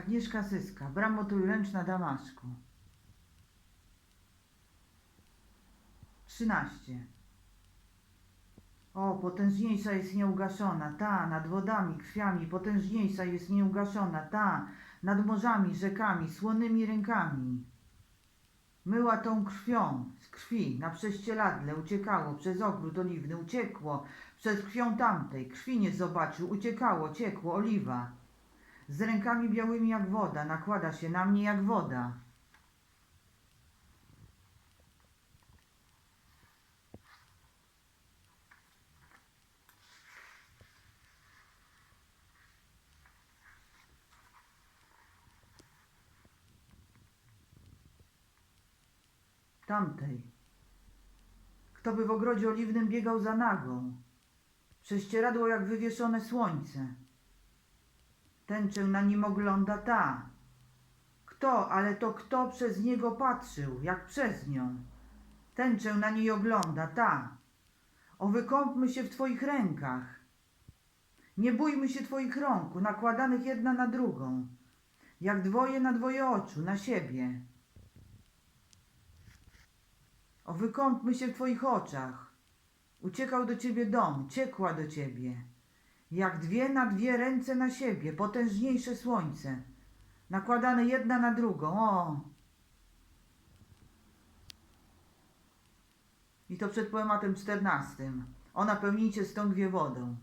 Agnieszka Syska, bramo trójręczna Damaszku. 13. O, potężniejsza jest nieugaszona, ta, nad wodami, krwiami, potężniejsza jest nieugaszona, ta, nad morzami, rzekami, słonymi rękami. Myła tą krwią, z krwi, na prześcieradle, uciekało, przez ogród oliwny, uciekło, przez krwią tamtej, krwi nie zobaczył, uciekało, ciekło, oliwa. Z rękami białymi jak woda, nakłada się na mnie jak woda. Tamtej. Kto by w ogrodzie oliwnym biegał za nagą? Prześcieradło jak wywieszone słońce. Tęczę na nim ogląda ta. Kto, ale to kto przez niego patrzył, jak przez nią? Tęczę na niej ogląda ta. O, wykąpmy się w Twoich rękach. Nie bójmy się Twoich rąk, nakładanych jedna na drugą, jak dwoje na dwoje oczu, na siebie. O, wykąpmy się w Twoich oczach. Uciekał do Ciebie dom, ciekła do Ciebie. Jak dwie na dwie ręce na siebie, potężniejsze słońce, nakładane jedna na drugą. O! I to przed poematem czternastym. O napełnijcie stągwie wodą.